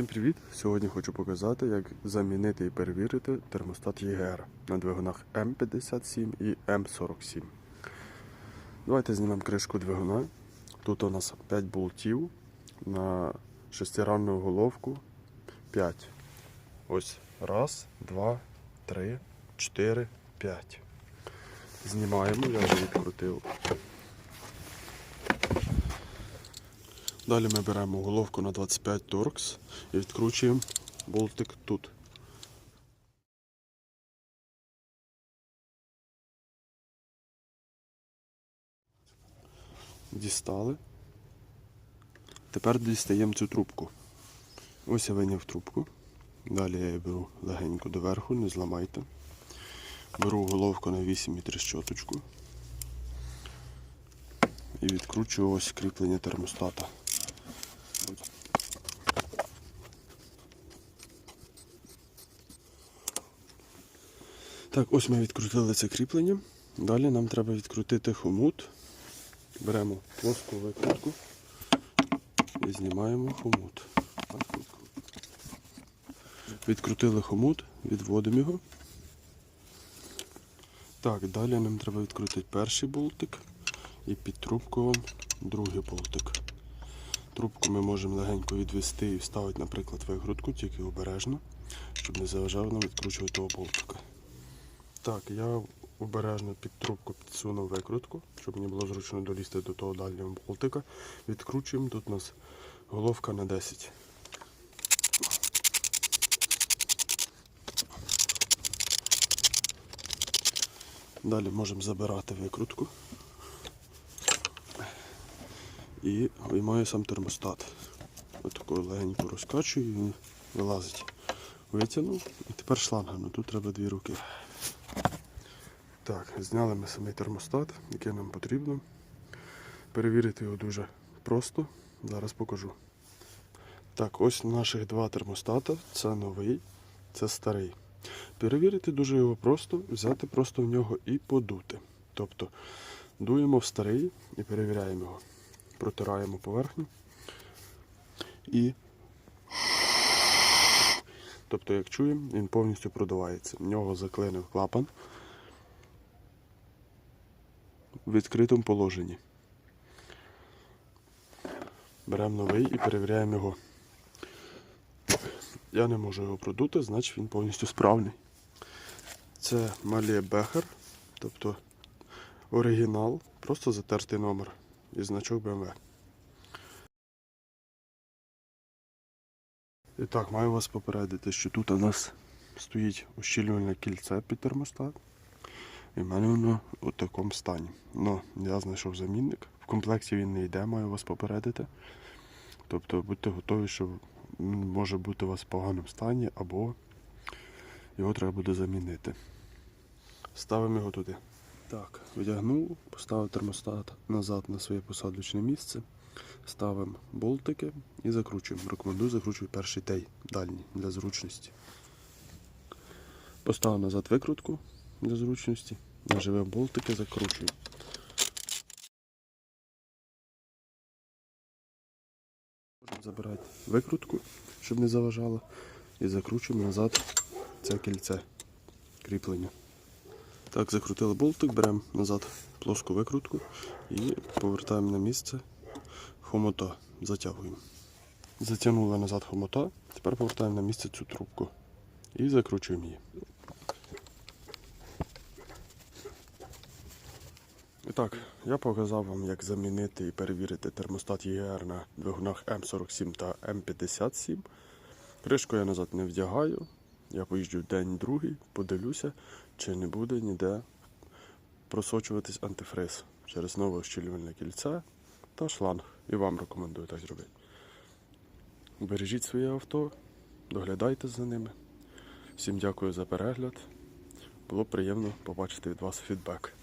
Всім привіт! Сьогодні хочу показати, як замінити і перевірити термостат ЄГР на двигунах М57 і М47. Давайте знімемо кришку двигуна. Тут у нас 5 болтів на шестиранну головку 5. Ось раз, два, три, чотири, п'ять. Знімаємо, я вже відкрутив. Далі ми беремо головку на 25 торкс і відкручуємо болтик тут. Дістали. Тепер дістаємо цю трубку. Ось я виняв трубку. Далі я її беру легенько доверху, не зламайте. Беру головку на 8 і тріщоточку. І відкручую ось кріплення термостата. Так, ось ми відкрутили це кріплення. Далі нам треба відкрутити хомут. Беремо плоску викрутку і знімаємо хомут. Відкрутили хомут, відводимо його. Так, далі нам треба відкрутити перший болтик і під трубку другий болтик. Трубку ми можемо легенько відвести і вставити, наприклад, викрутку, тільки обережно, щоб не заважав нам відкручувати того болтика. Так, я обережно під трубку підсунув викрутку, щоб мені було зручно долізти до того дальнього болтика. Відкручуємо, тут у нас головка на 10. Далі можемо забирати викрутку. І виймаю сам термостат. Ось такою легенько розкачую і він вилазить. Витягнув і тепер шлангами. Тут треба дві руки. Так, зняли ми самий термостат, який нам потрібно. Перевірити його дуже просто. Зараз покажу. Так, ось наших два термостата. Це новий, це старий. Перевірити дуже його просто, взяти просто в нього і подути. Тобто дуємо в старий і перевіряємо його. Протираємо поверхню. І Тобто, як чуємо, він повністю продувається. В нього заклинив клапан в відкритому положенні. Беремо новий і перевіряємо його. Я не можу його продути, значить він повністю справний. Це Малє Бехер, тобто оригінал, просто затертий номер і значок BMW. І так, маю вас попередити, що тут у нас стоїть ощільнювальне кільце під термостат. І в мене воно у такому стані. Ну, я знайшов замінник. В комплекті він не йде, маю вас попередити. Тобто будьте готові, що може бути у вас в поганому стані, або його треба буде замінити. Ставимо його туди. Так, одягнув, поставив термостат назад на своє посадочне місце. Ставимо болтики і закручуємо. Рекомендую закручувати перший тей дальній для зручності. Поставив назад викрутку для зручності. Наживемо болтики, закручуємо. Можемо забирати викрутку, щоб не заважало, і закручуємо назад це кільце кріплення. Так, закрутили болтик, беремо назад плоску викрутку і повертаємо на місце хомута. Затягуємо. Затягнули назад хомута, тепер повертаємо на місце цю трубку і закручуємо її. І так, я показав вам, як замінити і перевірити термостат ЄГР на двигунах М47 та М57. Кришку я назад не вдягаю. Я поїжджу день-другий, подивлюся, чи не буде ніде просочуватись антифриз через нове ощілювальне кільце та шланг. І вам рекомендую так зробити. Бережіть своє авто, доглядайте за ними. Всім дякую за перегляд. Було приємно побачити від вас фідбек.